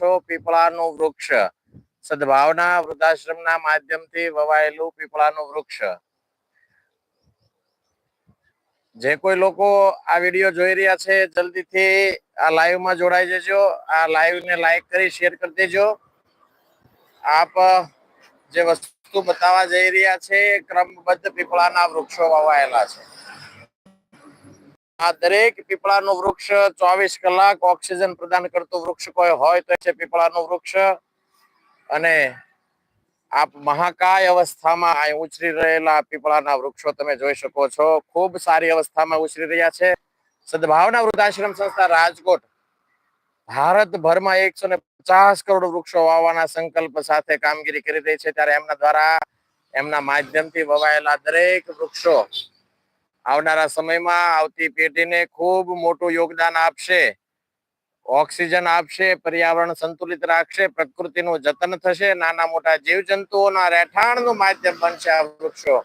છો પીપળાનું વૃક્ષ. સદભાવના વૃદ્ધાશ્રમના માધ્યમથી વવાયેલું પીપળાનું વૃક્ષ. જે કોઈ લોકો આ વીડિયો જોઈ રહ્યા છે, જલ્દીથી આ લાઈવમાં જોડાઈ જજો. આ લાઈવ ને લાઈક કરી, શેર કરી દેજો. આપ, જે વસ્તુ બતાવવા જઈ રહ્યા છે, ક્રમબદ્ધ પીપળાના વૃક્ષો વાવાયેલા છે. આ દરેક પીપળાનું વૃક્ષ ચોવીસ કલાક ઓક્સિજન પ્રદાન કરતું વૃક્ષ કોઈ હોય તો છે પીપળાનું વૃક્ષ. અને આપ મહાકાય અવસ્થામાં અહીં ઉછરી રહેલા પીપળાના વૃક્ષો તમે જોઈ શકો છો. ખૂબ સારી અવસ્થામાં ઉછરી રહ્યા છે. સદભાવના વૃદ્ધાશ્રમ સંસ્થા રાજકોટ ભારતભરમાં એકસો ને પચાસ કરોડ વૃક્ષો વાવવાના સંકલ્પ સાથે કામગીરી કરી રહી છે. ત્યારે એમના દ્વારા એમના માધ્યમથી વવાયેલા દરેક વૃક્ષો આવનારા સમયમાં આવતી પેઢીને ખૂબ મોટું યોગદાન આપશે, ઓક્સિજન આપશે, પર્યાવરણ સંતુલિત રાખશે, પ્રકૃતિનું જતન થશે, નાના મોટા જીવજંતુઓના રહેઠાણનું માધ્યમ બનશે આ વૃક્ષો.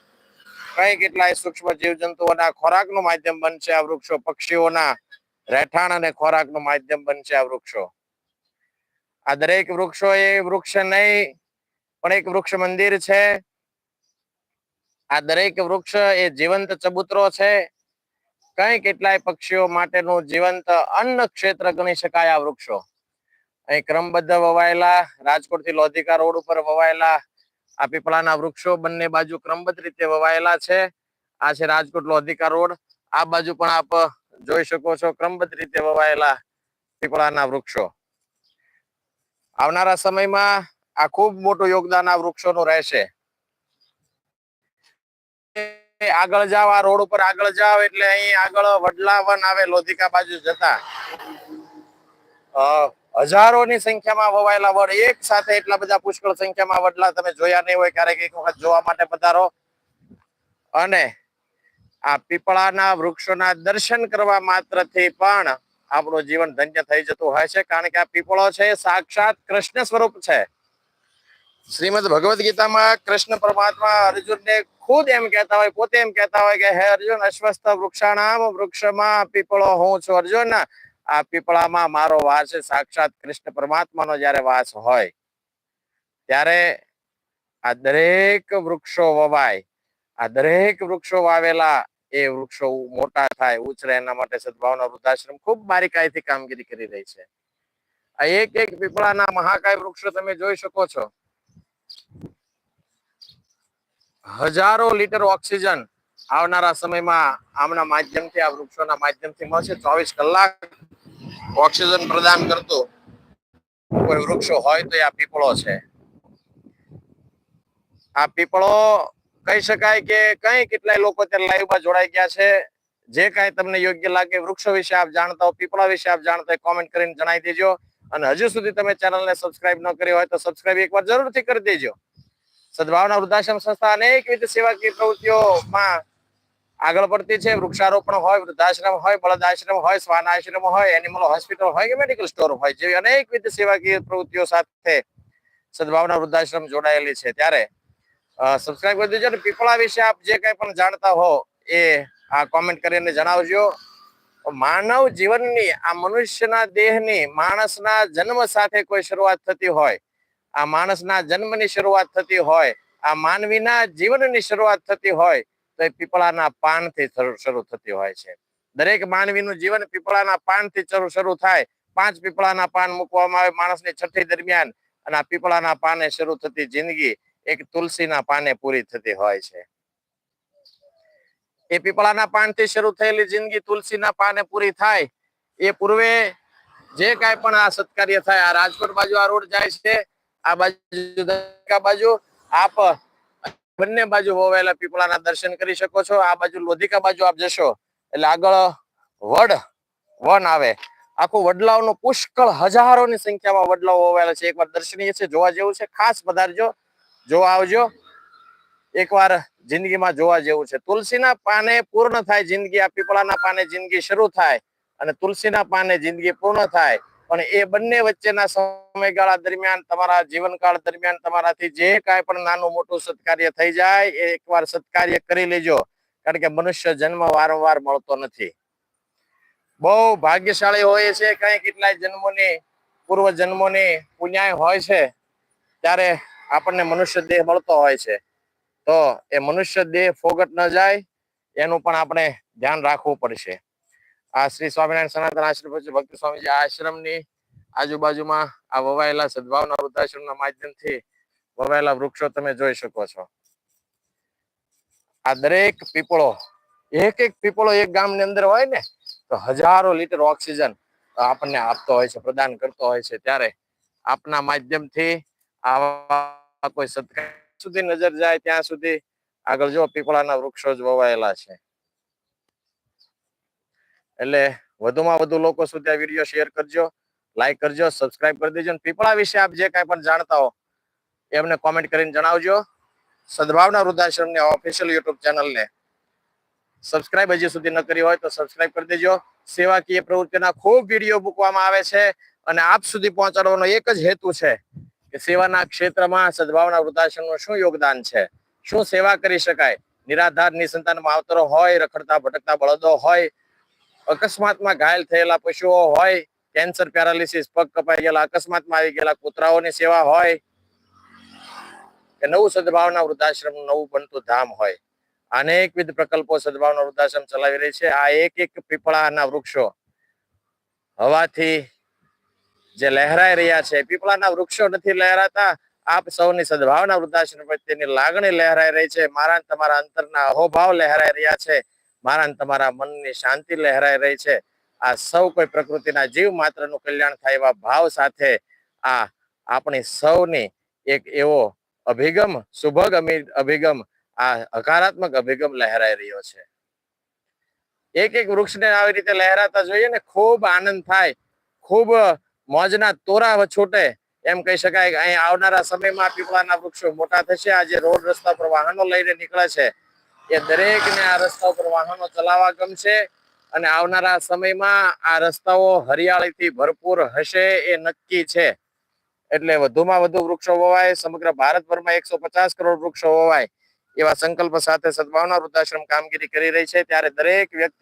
કઈ કેટલાય સૂક્ષ્મ જીવજંતુઓના ખોરાકનું માધ્યમ બનશે આ વૃક્ષો, પક્ષીઓના રહેઠાણ અને ખોરાકનું માધ્યમ બનશે આ વૃક્ષો. આ દરેક વૃક્ષો એ વૃક્ષ નહીં, પણ એક વૃક્ષ મંદિર છે. આ દરેક વૃક્ષ એ જીવંત ચબૂતરો છે. કઈ કેટલાય પક્ષીઓ માટેનું જીવંત અન્ન ક્ષેત્ર ગણી શકાય આ વૃક્ષો? અહીં ક્રમબદ્ધ વવાયેલા રાજકોટથી લોધિકા રોડ ઉપર વવાયેલા, આ પીપળાના વૃક્ષો બંને બાજુ ક્રમબદ્ધ રીતે વવાયેલા છે. આ છે રાજકોટ લોધિકા રોડ. આ બાજુ પણ આપ જોઈ શકો છો ક્રમબદ્ધ રીતે વવાયેલા પીપળાના વૃક્ષો. આવનારા સમયમાં આ ખૂબ મોટું યોગદાન આ વૃક્ષોનું રહેશે. આગળ જાવ, આ રોડ ઉપર આગળ જાવ એટલે અહીં આગળ વડલાવન આવે, લોધિકા બાજુ જતા. હજારોની સંખ્યામાં વવાયેલા વડ, એક સાથે એટલા બધા પુષ્કળ સંખ્યામાં વડલા તમે જોયા નહીં હોય, ક્યારેક એક વખત જોવા માટે પધારો. અને આ પીપળાના વૃક્ષોના દર્શન કરવા માત્રથી પણ આપણું જીવન ધન્ય થઈ જતું હોય છે, કારણ કે આ પીપળો છે, સાક્ષાત કૃષ્ણ સ્વરૂપ છે. શ્રીમદ ભગવદ ગીતામાં કૃષ્ણ પરમાત્મા અર્જુનને ખુદ એમ કહેતા હોય, પોતે એમ કહેતા હોય કે, હે અર્જુન અશ્વસ્થ વૃક્ષાણામ વૃક્ષમાં પીપળો હું છું. અર્જુન, આ પીપળામાં મારો વાસ સાક્ષાત કૃષ્ણ પરમાત્માનો જ્યારે વાસ હોય, ત્યારે આ દરેક વૃક્ષો વવાય. આ દરેક વૃક્ષો વાવેલા એ વૃક્ષો મોટા થાય, ઉછરે. એના માટે સદભાવના વૃદ્ધાશ્રમ ખૂબ બારીકાઈથી કામગીરી કરી રહી છે. આ એક એક પીપળાના મહાકાય વૃક્ષો તમે જોઈ શકો છો. હજારો લીટર ઓક્સિજન આવનારા સમયમાં આમના માધ્યમથી, આ વૃક્ષોના માધ્યમથી મળશે. ચોવીસ કલાક ઓક્સિજન પ્રદાન કરતું કોઈ વૃક્ષો હોય તો આ પીપળો છે. આ પીપળો કહી શકાય કે કઈ કેટલાય લોકો ત્યાં લાઈવમાં જોડાઈ ગયા છે. જે કાંઈ તમને યોગ્ય લાગે, વૃક્ષો વિશે આપ જાણતા હો, પીપળા વિશે આપ જાણતા હોય કોમેન્ટ કરીને જણાવી દેજો. અને હજુ સુધી તમે ચેનલને સબસ્ક્રાઇબ ન કરી હોય તો સબસ્ક્રાઇબ એકવાર જરૂરથી કરી દેજો. સદભાવના વૃદ્ધાશ્રમ સંસ્થા અનેકવિધ સેવાકીય પ્રવૃત્તિઓમાં આગળ પડતી છે. વૃક્ષારોપણ હોય, વૃદ્ધાશ્રમ હોય બળદ આશ્રમ હોય શ્વાન આશ્રમ હોય એનિમલ હોસ્પિટલ હોય કે મેડિકલ સ્ટોર હોય જેવી અનેકવિધ સેવાકીય પ્રવૃત્તિઓ સાથે સદભાવના વૃદ્ધાશ્રમ જોડાયેલી છે. ત્યારે સબસ્ક્રાઇબ કરી દેજો પીપળા વિશે આપ જે કંઈ પણ જાણતા હો એ આ કોમેન્ટ કરીને જણાવજો. માનવ જીવનની, આ મનુષ્યના દેહની, માણસના જન્મ સાથે કોઈ શરૂઆત થતી હોય આ માણસના જન્મની શરૂઆત થતી હોય, આ માનવીના જીવનની શરૂઆત થતી હોય, તો એ પીપળાના પાનથી શરૂ થતી હોય છે. દરેક માનવીનું જીવન પીપળાના પાનથી શરૂ થાય. પાંચ પીપળાના પાન મૂકવામાં આવે માણસની છઠ્ઠી દરમિયાન અને આ પીપળાના પાને શરૂ થતી જિંદગી એક તુલસીના પાને પૂરી થતી હોય છે. એ પીપળાના પાનથી શરૂ થયેલી જિંદગી તુલસીના પાને પૂરી થાય. એ પૂર્વે જે કાંઈ પણ આ સત્કાર્ય થાય, આ રાજકોટ બાજુ આ રોડ જાય છે આ બાજુ આ બાજુ આપ બંને બાજુ વવાયેલા પીપળાના દર્શન કરી શકો છો. આ બાજુ લોધિકા બાજુ આપ જશો એટલે આગળ વડ વન આવે. આખું વડલાઓનું પુષ્કળ હજારોની સંખ્યામાં વડલાઓ વવાયેલા છે. એકવાર દર્શનીય છે, જોવા જેવું છે, ખાસ પધારજો. જોવા આવજો. એકવાર જિંદગીમાં જોવા જેવું છે. તુલસીના પાને પૂર્ણ થાય જિંદગી, આ પીપળાના પાને જિંદગી શરૂ થાય અને તુલસીના પાને જિંદગી પૂર્ણ થાય. પણ એ બંને વચ્ચેના સમયગાળા દરમિયાન તમારા જીવનકાળ દરમિયાન તમારાથી જે કાંઈ પણ નાનું મોટું સત્કાર્ય થઈ જાય, એ એકવાર સત્કાર્ય કરી લેજો. કારણ કે મનુષ્ય જન્મ વારંવાર મળતો નથી. બહુ ભાગ્યશાળી હોય છે કઈ કેટલાય જન્મોની, પૂર્વ જન્મોની પુણ્યાય હોય છે, ત્યારે આપણને મનુષ્ય દેહ મળતો હોય છે. તો એ મનુષ્ય દેહ ફોગટ ન જાય, એનું પણ આપણે ધ્યાન રાખવું પડશે. આ શ્રી સ્વામિનારાયણ સનાતન આશ્રમ ભક્તિ સ્વામીજી આશ્રમની આજુબાજુમાં આ વવાયેલા સદભાવના વૃદ્ધાશ્રમના માધ્યમથી વવાયેલા વૃક્ષો તમે જોઈ શકો છો. આ દરેક પીપળો, એક એક પીપળો એક ગામની અંદર હોય ને, તો હજારો લીટર ઓક્સિજન આપણને આપતો હોય છે, પ્રદાન કરતો હોય છે. ત્યારે આપના માધ્યમથી આવા કોઈ સત્કાર સુધી નજર જાય, ત્યાં સુધી આગળ જો પીપળાના વૃક્ષો જ વવાયેલા છે. એટલે વધુમાં વધુ લોકો સુધી આ વીડિયો શેર કરજો લાઈક કરજો સબસ્ક્રાઇબ કરી દેજો પીપળા વિશે આપ જે કાંઈ પણ જાણતા હો એમને કોમેન્ટ કરીને જણાવજો. સદભાવના વૃદ્ધાશ્રમની ઓફિશિયલ યુટ્યુબ ચેનલને સબસ્ક્રાઇબ હજી સુધી ન કરી હોય તો સબસ્ક્રાઇબ કરી દેજો. સેવાકીય પ્રવૃત્તિના ખૂબ વીડિયો મૂકવામાં આવે છે અને આપ સુધી પહોંચાડવાનો એક જ હેતુ છે કે સેવાના ક્ષેત્રમાં સદભાવના વૃદ્ધાશ્રમનું શું યોગદાન છે? શું સેવા કરી શકાય? નિરાધાર નિસંતાન માવતરો હોય, રખડતા ભટકતા બળદો હોય અકસ્માતમાં ઘાયલ થયેલા પશુઓ હોય, કેન્સર પેરાલિસિસ, પગ કપાઈ ગયેલા, અકસ્માતમાં આવી ગયેલા કૂતરાઓની સેવા હોય, કે નવું સદભાવના વૃદ્ધાશ્રમ, નવું બનતું ધામ હોય. અનેકવિધ પ્રકલ્પો સદભાવના વૃદ્ધાશ્રમ ચલાવી રહી છે. આ એક એક પીપળાના વૃક્ષો હવાથી જે લહેરાઈ રહ્યા છે. પીપળાના વૃક્ષો નથી લહેરાતા. આપ સૌની સદભાવના વૃદ્ધાશ્રમ પ્રત્યેની લાગણી લહેરાઈ રહી છે. મારા તમારા અંતરના અહોભાવ લહેરાઈ રહ્યા છે. મારા તમારા મનની શાંતિ લહેરાઈ રહી છે. આ સૌ કોઈ પ્રકૃતિના જીવ માત્રનું કલ્યાણ થાય એવા ભાવ સાથે આ આપણી સૌની એક એવો અભિગમ, સુભગ અભિગમ, આ હકારાત્મક અભિગમ લહેરાઈ રહ્યો છે. એક એક વૃક્ષને આવી રીતે લહેરાતા જોઈએ ને ખૂબ આનંદ થાય, ખૂબ મોજના તોરા છૂટે. એમ કહી શકાય કે અહીં આવનારા સમયમાં પીપળાના વૃક્ષો મોટા થશે. આજે રોડ રસ્તા પર વાહનો લઈને નીકળે છે. એ દરેકને આ રસ્તા ઉપર વાહનો ચલાવવા ગમશે અને આવનારા સમયમાં આ રસ્તાઓ હરિયાળીથી ભરપૂર હશે એ નક્કી છે. એટલે વધુમાં વધુ વૃક્ષો વવાય, સમગ્ર ભારતભરમાં એકસો પચાસ કરોડ વૃક્ષો વવાય એવા સંકલ્પ સાથે સદભાવના વૃદ્ધાશ્રમ કામગીરી કરી રહી છે. ત્યારે દરેક વ્યક્તિ